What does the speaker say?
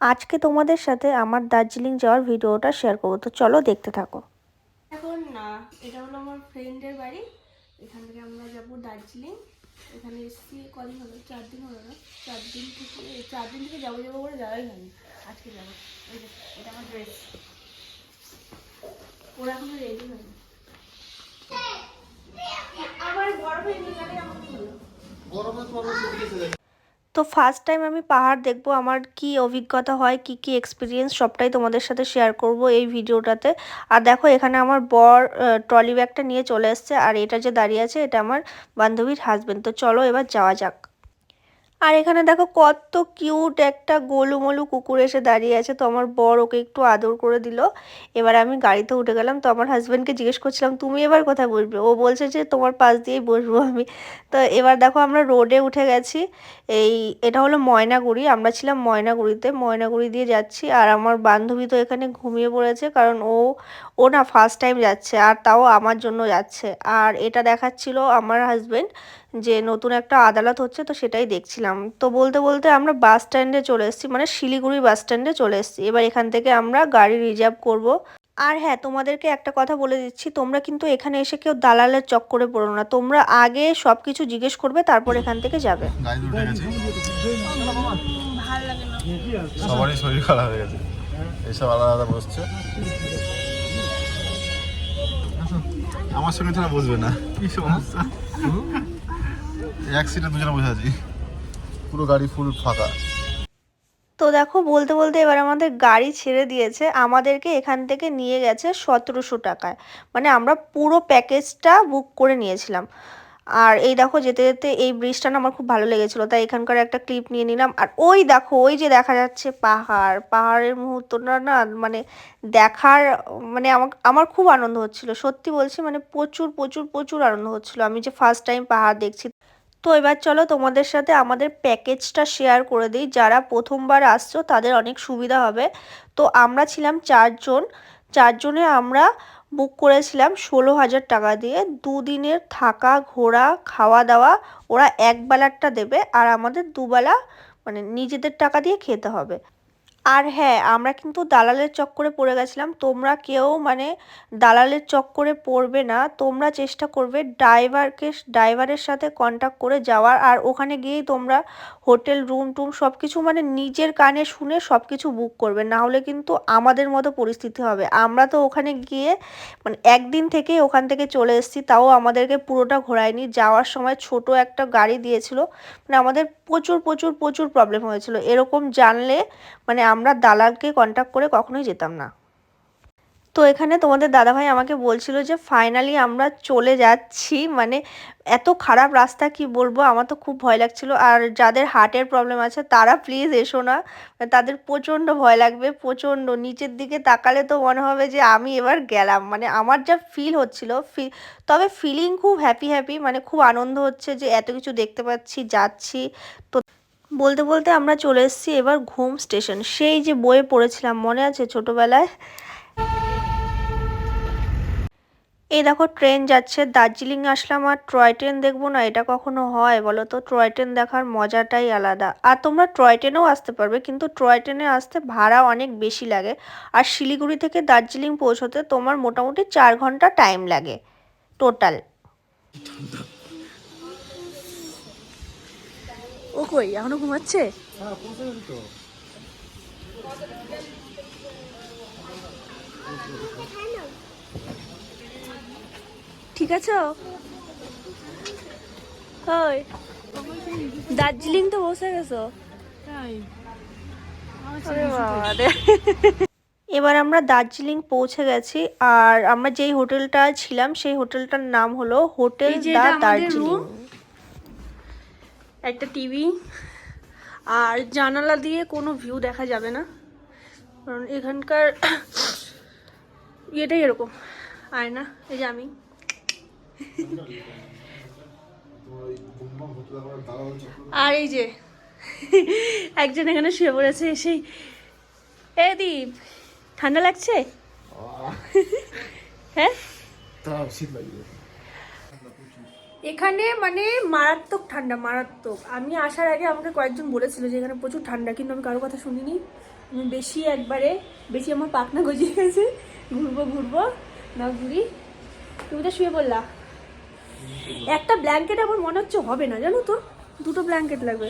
আজকে তোমাদের সাথে আমার দার্জিলিং যাওয়ার ভিডিওটা শেয়ার করব। তো চলো দেখতে থাকো। এখন না এটা হলো আমার ফ্রেন্ডের বাড়ি। এখান থেকে আমরা যাব দার্জিলিং। এখানে এসেছি কদিন হলো? চার দিন হলো না? চার দিন থেকে চার দিন থেকে যাব যাব করে যাওয়াই হয়নি। আজকে যাব। এটা আমার ড্রেস ওরা এখনও রেডি হয়নি। আমার নিয়ে গেলে আমার হলো? তো ফার্স্ট টাইম আমি পাহাড় দেখব, আমার কি অভিজ্ঞতা হয়, কি কি এক্সপিরিয়েন্স সবটাই তোমাদের সাথে শেয়ার করব এই ভিডিওটাতে। আর দেখো, এখানে আমার বর ট্রলি ব্যাগটা নিয়ে চলে এসছে, আর এটা যে দাঁড়িয়ে আছে, এটা আমার বান্ধবীর হাজব্যান্ড তো চলো এবার যাওয়া যাক। আর এখানে দেখো কত কিউট একটা গোলুমলু কুকুর এসে দাঁড়িয়ে আছে। তো আমার বর ওকে একটু আদর করে দিল। এবার আমি গাড়িতে উঠে গেলাম। তো আমার হাজব্যান্ডকে জিজ্ঞেস করছিলাম, তুমি এবার কোথায় বসবে? ও বলছে যে, তোমার পাশ দিয়েই বসবো আমি। তো এবার দেখো আমরা রোডে উঠে গেছি। এই, এটা হলো ময়নাগুড়ি। আমরা ছিলাম ময়নাগুড়িতে। ময়নাগুড়ি দিয়ে যাচ্ছি। আর আমার বান্ধবী তো এখানে ঘুমিয়ে পড়েছে। কারণ ও ও না ফার্স্ট টাইম যাচ্ছে। আর তাও আমার জন্য যাচ্ছে। আর এটা দেখাচ্ছিল আমার হাজব্যান্ড যে নতুন একটা আদালত হচ্ছে তো সেটাই দেখছিলাম। তো বলতে বলতে আমরা বাস স্ট্যান্ডে চলে এসেছি মানে শিলিগুড়ি বাস স্ট্যান্ডে চলে এসেছি। এবার এখান থেকে আমরা গাড়ি রিজার্ভ করব। আর হ্যাঁ তোমাদেরকে একটা কথা বলে দিচ্ছি তোমরা কিন্তু এখানে এসে কেউ দালালের চক্করে পড়ো না। তোমরা আগে সব কিছু জিজ্ঞেস করবে তারপর এখান থেকে যাবে। সবারই শরীর খারাপ হয়ে গেছে। আলাদা আলাদা বসছে। আমার সঙ্গে ছাড়া বসবে না। কি সমস্যা? এক সিটে দুজনে বসে আছি। পুরো গাড়ি ফুল ফাঁকা। তো দেখো, বলতে বলতে এবার আমাদের গাড়ি ছেড়ে দিয়েছে। আমাদেরকে এখান থেকে নিয়ে গেছে সতেরোশো টাকায়। মানে আমরা পুরো প্যাকেজটা বুক করে নিয়েছিলাম। আর এই দেখো, যেতে যেতে এই ব্রিজটা না আমার খুব ভালো লেগেছিলো। তাই এখানকার একটা ক্লিপ নিয়ে নিলাম। আর ওই দেখো, ওই যে দেখা যাচ্ছে পাহাড়। পাহাড়ের মুহূর্তটা না মানে দেখার মানে আমার আমার খুব আনন্দ হচ্ছিল। সত্যি বলছি মানে প্রচুর প্রচুর প্রচুর আনন্দ হচ্ছিল। আমি যে ফার্স্ট টাইম পাহাড় দেখছি তো এবার চলো তোমাদের সাথে আমাদের প্যাকেজটা শেয়ার করে দিই। যারা প্রথমবার আসছো, তাদের অনেক সুবিধা হবে। তো আমরা ছিলাম চারজন। চারজনে আমরা বুক করেছিলাম ষোলো হাজার টাকা দিয়ে। দুদিনের থাকা, ঘোরা খাওয়া দাওয়া ওরা এক বেলারটা দেবে আর আমাদের দুবেলা মানে নিজেদের টাকা দিয়ে খেতে হবে। আর হ্যাঁ আমরা কিন্তু দালালের চক্করে পড়ে গেছিলাম। তোমরা কেউ মানে দালালের চক্করে পড়বে না। তোমরা চেষ্টা করবে ড্রাইভারকে, ড্রাইভারের সাথে কন্ট্যাক্ট করে যাওয়ার। আর ওখানে গিয়েই তোমরা হোটেল রুম টুম সব কিছু মানে নিজের কানে শুনে সব কিছু বুক করবে। না হলে কিন্তু আমাদের মতো পরিস্থিতি হবে। আমরা তো ওখানে গিয়ে মানে একদিন থেকে ওখান থেকে চলে এসেছি। তাও আমাদেরকে পুরোটা ঘোরায়নি। যাওয়ার সময় ছোট একটা গাড়ি দিয়েছিল। মানে আমাদের প্রচুর প্রচুর প্রচুর প্রবলেম হয়েছিল। এরকম জানলে মানে আমরা দালালকে কন্ট্যাক্ট করে কখনোই যেতাম না। তো এখানে তোমাদের দাদাভাই আমাকে বলছিল যে ফাইনালি আমরা চলে যাচ্ছি। মানে এত খারাপ রাস্তা কি বলব? আমার তো খুব ভয় লাগছিল। আর যাদের হার্টের প্রবলেম আছে, তারা প্লিজ এসো না। তাদের প্রচণ্ড ভয় লাগবে, প্রচণ্ড। নিচের দিকে তাকালে তো মনে হবে যে, আমি এবার গেলাম। মানে আমার যা ফিল হচ্ছিল ফি তবে ফিলিং খুব হ্যাপি হ্যাপি মানে খুব আনন্দ হচ্ছে যে, এত কিছু দেখতে পাচ্ছি, যাচ্ছি। তো বলতে বলতে আমরা চলে এসেছি এবার ঘুম স্টেশন। সেই যে বইয়ে পড়েছিলাম, মনে আছে ছোটবেলায়? এই দেখো, ট্রেন যাচ্ছে, দার্জিলিং আসলাম আর টয় ট্রেন দেখব না, এটা কখনো হয় বলো তো? টয় ট্রেন দেখার মজাটাই আলাদা। আর তোমরা টয় ট্রেনেও আসতে পারবে, কিন্তু টয় ট্রেনে আসতে ভাড়া অনেক বেশি লাগে। আর শিলিগুড়ি থেকে দার্জিলিং পৌঁছতে তোমার মোটামুটি চার ঘণ্টা টাইম লাগে টোটাল ও কই? এখনও ঘুমাচ্ছে? ঠিক আছে? হয় দার্জিলিং তো বসে গেছো। এবার আমরা দার্জিলিং পৌঁছে গেছি আর আমরা যেই হোটেলটা ছিলাম সেই হোটেলটার নাম হলো হোটেল দা দার্জিলিং। একটা টিভি আর জানালা দিয়ে কোনো ভিউ দেখা যাবে না। কারণ এখানকার ইয়েটাই এরকম আয়না এই যে আমি। আর এই যে একজন এখানে শুয়ে পড়েছে সেই এ দীপ ঠান্ডা লাগছে? হ্যাঁ? এখানে মানে মারাত্মক ঠান্ডা মারাত্মক। আমি আসার আগে আমাকে কয়েকজন বলেছিল যে এখানে প্রচুর ঠান্ডা কিন্তু আমি কারও কথা শুনিনি। আমি বেশি একবারে বেশি আমার পাখনা গজিয়ে গেছে। ঘুরবো ঘুরবো। না ঘুরি। তুমি তো শুয়ে বললা একটা ব্ল্যাঙ্কেট আমার মনে হচ্ছে হবে না জানো তো? দুটো ব্ল্যাঙ্কেট লাগবে।